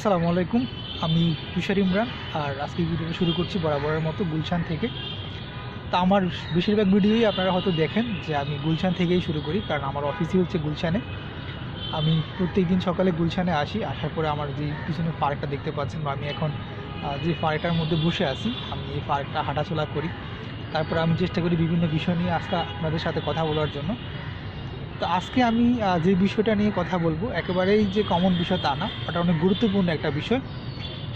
আসসালামু আলাইকুম, আমি তুষার ইমরান আর আজকে ভিডিওটা শুরু করছি বরাবরের মতো গুলশান থেকে। তা আমার বেশিরভাগ ভিডিওই আপনারা হয়তো দেখেন যে আমি গুলশান থেকেই শুরু করি, কারণ আমার অফিসই হচ্ছে গুলশানে। আমি প্রত্যেক দিন সকালে গুলশানে আসি, আসার পরে আমার যে পিছনে পার্কটা দেখতে পাচ্ছেন বা আমি এখন যে পার্কটার মধ্যে বসে আছি, আমি এই পার্কটা হাঁটাচলা করি। তারপরে আমি চেষ্টা করি বিভিন্ন বিষয় নিয়ে আজকে আপনাদের সাথে কথা বলার জন্য। তো আজকে আমি যে বিষয়টা নিয়ে কথা বলব, একেবারেই যে কমন বিষয় তা না ওটা অনেক গুরুত্বপূর্ণ একটা বিষয়।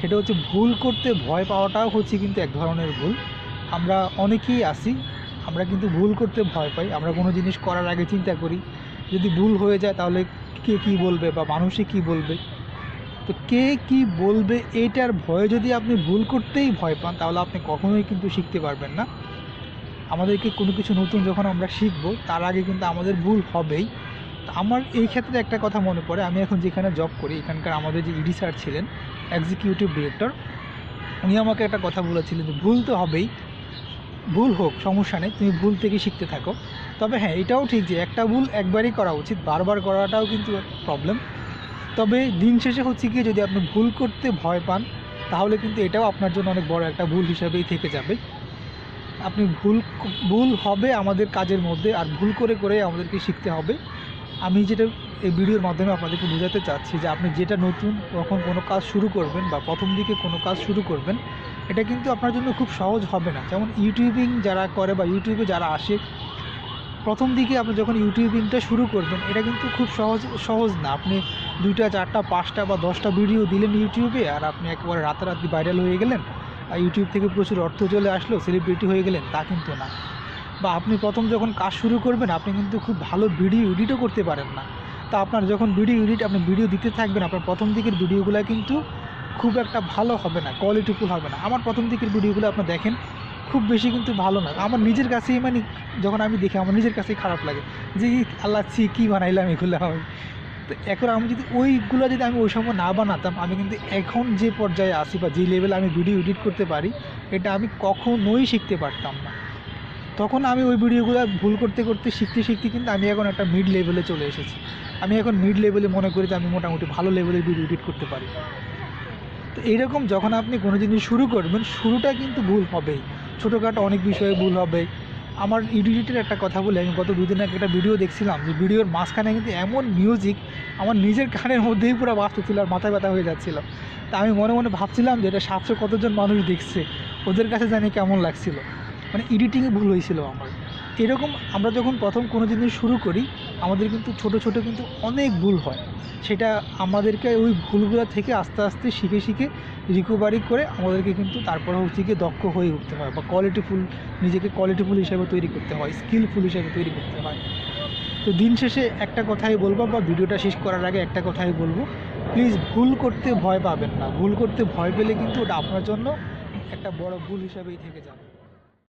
সেটা হচ্ছে ভুল করতে ভয় পাওয়াটাও হচ্ছে কিন্তু এক ধরনের ভুল। আমরা অনেকেই আসি আমরা কিন্তু ভুল করতে ভয় পাই, আমরা কোনো জিনিস করার আগে চিন্তা করি, যদি ভুল হয়ে যায় তাহলে কে কী বলবে বা মানুষে কী বলবে? তো কে কী বলবে এইটার ভয়ে যদি আপনি ভুল করতেই ভয় পান, তাহলে আপনি কখনোই কিন্তু শিখতে পারবেন না। আমাদেরকে কোনো কিছু নতুন যখন আমরা শিখব, তার আগে কিন্তু আমাদের ভুল হবেই। আমার এই ক্ষেত্রে একটা কথা মনে পড়ে, আমি এখন যেখানে জব করি, এখানকার আমাদের যে ইডি স্যার ছিলেন এক্সিকিউটিভ ডিরেক্টর উনি আমাকে একটা কথা বলেছিলেন যে, ভুল তো হবেই, ভুল হোক, সমস্যা নেই, তুমি ভুল থেকে শিখতে থাকো। তবে হ্যাঁ এটাও ঠিক যে, একটা ভুল একবারই করা উচিত, বারবার করাটাও কিন্তু প্রবলেম তবে দিন শেষে হচ্ছে কি, যদি আপনি ভুল করতে ভয় পান, তাহলে কিন্তু এটাও আপনার জন্য অনেক বড় একটা ভুল হিসাবেই থেকে যাবে। আপনি ভুল ভুল হবে আমাদের কাজের মধ্যে আর ভুল করে করে আমাদেরকে শিখতে হবে। আমি যেটা এই ভিডিওর মাধ্যমে আপনাদেরকে বোঝাতে চাচ্ছি যে আপনি যেটা নতুন যখন কোনো কাজ শুরু করবেন বা প্রথম দিকে কোনো কাজ শুরু করবেন, এটা কিন্তু আপনার জন্য খুব সহজ হবে না। যেমন ইউটিউবিং যারা করে বা ইউটিউবে যারা আসে, প্রথম দিকে আপনি যখন ইউটিউবিংটা শুরু করবেন, এটা কিন্তু খুব সহজ সহজ না। আপনি দুইটা, চারটা, পাঁচটা বা দশটা ভিডিও দিলেন ইউটিউবে আর আপনি একেবারে রাতারাতি ভাইরাল হয়ে গেলেন। আর ইউটিউব থেকে প্রচুর অর্থ চলে আসলো সেলিব্রিটি হয়ে গেলেন, তা কিন্তু না। বা আপনি প্রথম যখন কাজ শুরু করবেন, আপনি কিন্তু খুব ভালো ভিডিও এডিটও করতে পারেন না। তা আপনার যখন ভিডিও এডিট আপনি ভিডিও দিতে থাকবেন, আপনার প্রথম দিকের ভিডিওগুলো কিন্তু খুব একটা ভালো হবে না কোয়ালিটিফুল হবে না। আমার প্রথম দিকের ভিডিওগুলো আপনি দেখেন, খুব বেশি কিন্তু ভালো না। আমার নিজের কাছেই মানে যখন আমি দেখি, আমার নিজের কাছেই খারাপ লাগে। যে আল্লাহ, ছি, কী বানাইলাম এগুলো আমি? তো এখন আমি যদি ওইগুলো যদি আমি ওই সময় না বানাতাম, আমি কিন্তু এখন যে পর্যায়ে আসি বা যে লেভেলে আমি ভিডিও এডিট করতে পারি, এটা আমি কখনোই শিখতে পারতাম না। তখন আমি ওই ভিডিওগুলো ভুল করতে করতে, শিখতে শিখতে কিন্তু আমি এখন একটা মিড লেভেলে চলে এসেছি। আমি এখন মিড লেভেলে মনে করি যে আমি মোটামুটি ভালো লেভেলের ভিডিও এডিট করতে পারি। তো এইরকম যখন আপনি কোনো জিনিস শুরু করবেন, শুরুটা কিন্তু ভুল হবেই। ছোটোখাটো অনেক বিষয়ে ভুল হবে। আমার ইউটিউবের একটা কথা বলে, আমি গত দুদিন আগে একটা ভিডিও দেখছিলাম, যে ভিডিওর মাঝখানে কিন্তু এমন মিউজিক আমার নিজের কানের মধ্যেই পুরো বাঁচতেছিল আর মাথায় ব্যথা হয়ে যাচ্ছিল। তা আমি মনে মনে ভাবছিলাম যে এটা সাতশো কতজন মানুষ দেখছে, ওদের কাছে জানি কেমন লাগছিল। মানে এডিটিংয়ে ভুল হয়েছিল আমার। এরকম আমরা যখন প্রথম কোনো জিনিস শুরু করি, আমাদের কিন্তু ছোট ছোট কিন্তু অনেক ভুল হয়। সেটা আমাদেরকে ওই ভুলগুলো থেকে আস্তে আস্তে শিখে শিখে রিকভারি করে আমাদেরকে কিন্তু তারপরে হচ্ছে গিয়ে দক্ষ হয়ে উঠতে হয় বা কোয়ালিটিফুল নিজেকে কোয়ালিটিফুল হিসাবে তৈরি করতে হয় স্কিলফুল হিসাবে তৈরি করতে হয়। তো দিন শেষে একটা কথাই বলব বা ভিডিওটা শেষ করার আগে একটা কথাই বলব প্লিজ ভুল করতে ভয় পাবেন না। ভুল করতে ভয় পেলে কিন্তু ওটা আপনার জন্য একটা বড় ভুল হিসাবেই থেকে যাবে।